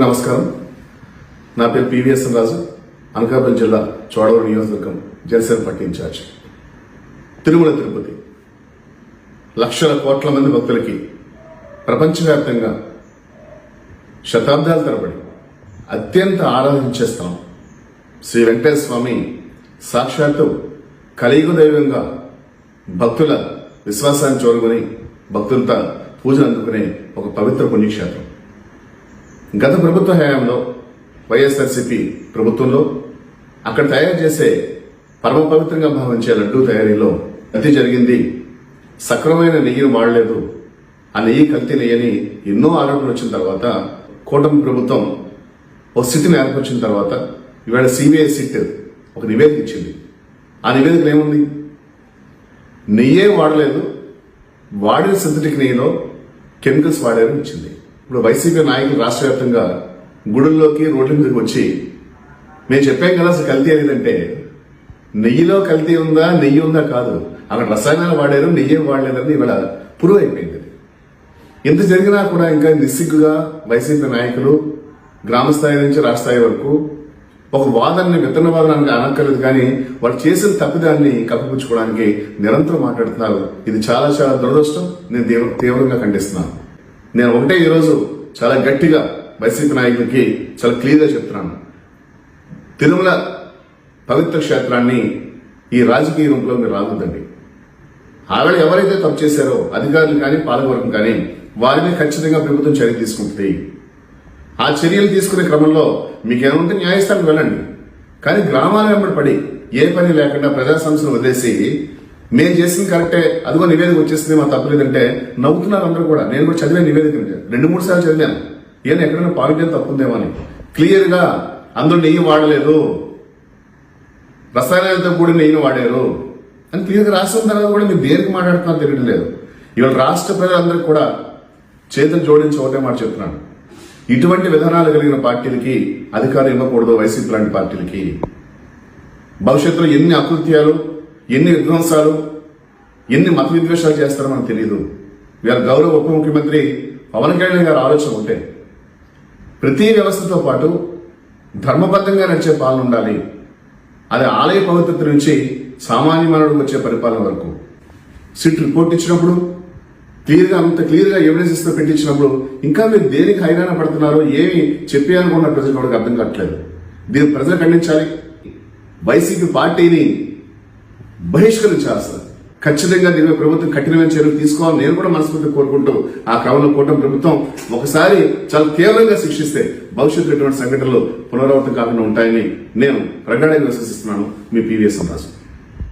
నమస్కారం. నా పేరు పివిఎస్ రాజు. అనకాపల్లి జిల్లా చోడవరం నియోజకవర్గం జనసేన పార్టీ ఇన్ఛార్జ్. తిరుమల తిరుపతి. లక్షల కోట్ల మంది భక్తులకి ప్రపంచవ్యాప్తంగా శతాబ్దాల తరబడి అత్యంత ఆరాధించే స్థలం శ్రీ వెంకటేశ్వర స్వామి సాక్షాత్తు కలియుగ దైవంగా భక్తుల విశ్వాసాన్ని చూరగొని భక్తులతో పూజలు అందుకునే ఒక పవిత్ర పుణ్యక్షేత్రం. గత ప్రభుత్వ హయాంలో వైఎస్ఆర్సిపి ప్రభుత్వంలో అక్కడ తయారు చేసే పరమ పవిత్రంగా భావించే లడ్డూ తయారీలో కల్తీ జరిగింది. సక్రమైన నెయ్యిని వాడలేదు. ఆ నెయ్యి కల్తీ నెయ్యని ఎన్నో ఆరోపణలు వచ్చిన తర్వాత కూటమి ప్రభుత్వం ఓ స్థితిని ఏర్పరిచిన తర్వాత ఇవాళ సిబిఐ సిట్ ఒక నివేదిక ఇచ్చింది. ఆ నివేదికలు ఏముంది? నెయ్యే వాడలేదు. వాడిన సింథటిక్ నెయ్యిలో కెమికల్స్ వాడారని ఇచ్చింది. ఇప్పుడు వైసీపీ నాయకులు రాష్ట్ర వ్యాప్తంగా గుడుల్లోకి రోడ్ల మీదకి వచ్చి మేము చెప్పాం కదా అసలు కల్తీ అనేదంటే నెయ్యిలో కల్తీ ఉందా నెయ్యి ఉందా కాదు. అక్కడ రసాయనాలు వాడారు నెయ్యి వాడలేదని ఇవాళ ప్రూవ్ అయిపోయింది ఎంత జరిగినా కూడా ఇంకా నిస్సిగ్గుగా వైసీపీ నాయకులు గ్రామ స్థాయి నుంచి రాష్ట్ర స్థాయి వరకు ఒక వాదనని విత్తన వాదనానికి అనక్కర్లేదు కానీ వాళ్ళు చేసిన తప్పిదాన్ని కప్పిపుచ్చుకోవడానికి నిరంతరం మాట్లాడుతున్నారు. ఇది చాలా చాలా దురదృష్టం. నేను తీవ్రంగా ఖండిస్తున్నాను. నేను ఒకటే ఈరోజు చాలా గట్టిగా వైసీపీ నాయకులకి చాలా క్లియర్గా చెప్తున్నాను. తిరుమల పవిత్ర క్షేత్రాన్ని ఈ రాజకీయ రూపంలో మీరు రాకూడదండి ఆవిడ ఎవరైతే తప్పు చేశారో అధికారులు కానీ పాలకవర్గం కానీ వారిని ఖచ్చితంగా ప్రభుత్వం చర్య తీసుకుంటుంది. ఆ చర్యలు తీసుకునే క్రమంలో మీకు న్యాయస్థానం వెళ్ళండి. కానీ గ్రామాల వెంబడి పడి ఏ పని లేకుండా ప్రజా సమస్యలు వదిలేసి మేము చేసింది కరెక్టే అదిగో నివేదిక వచ్చేసింది మా తప్పలేదంటే నవ్వుతున్నారు అందరూ కూడా. నేను కూడా చదివే నివేదిక రెండు మూడు సార్లు చదివాను. ఏం ఎక్కడైనా పాయింట్ తప్పుందేమో అని. క్లియర్గా అందరూ నెయ్యి వాడలేదు. రసాయనాలతో కూడిన నెయ్యిని వాడారు. అని క్లియర్గా రాసిన తర్వాత కూడా మీరు దేనికి మాట్లాడుతున్నా తెలియడం లేదు. ఇవాళ రాష్ట్ర ప్రజలందరికీ కూడా చేతులు జోడించి ఒకటే మాట చెప్తున్నాను. ఇటువంటి విధానాలు కలిగిన పార్టీలకి అధికారం ఇవ్వకూడదు వైసీపీ లాంటి పార్టీలకి. భవిష్యత్తులో ఎన్ని అకృత్యాలు ఎన్ని విధ్వంసాలు ఎన్ని మత విద్వేషాలు చేస్తారో మనకు తెలియదు వీళ్ళ గౌరవ ఉప ముఖ్యమంత్రి పవన్ కళ్యాణ్ గారు ఆలోచన ఉంటే ప్రతి వ్యవస్థతో పాటు ధర్మబద్ధంగా నడిచే పాలన ఉండాలి. అది ఆలయ పవిత్రత నుంచి సామాన్య మానవుడు వచ్చే పరిపాలన వరకు. సిట్ రిపోర్ట్ ఇచ్చినప్పుడు క్లియర్గా అంత క్లియర్గా గా పెట్టించినప్పుడు ఇంకా మీరు దేనికి హైరాణ పడుతున్నారో ఏమి చెప్పేయాలనుకున్న ప్రజలు కూడా అర్థం కావట్లేదు. దీన్ని ప్రజలు ఖండించాలి. వైసీపీ పార్టీని బహిష్కరించాలి ఖచ్చితంగా దీని ప్రభుత్వం కఠినమైన చర్యలు తీసుకోవాలని నేను కూడా మనస్ఫూర్తి కోరుకుంటూ ఆ క్రమంలో కూటమి ప్రభుత్వం ఒకసారి చాలా తీవ్రంగా శిక్షిస్తే భవిష్యత్తు ఇటువంటి సంఘటనలు పునరావృతం కాకుండా ఉంటాయని నేను ప్రగాఢంగా విశ్వసిస్తున్నాను. మీ పీవీఎస్ రాజు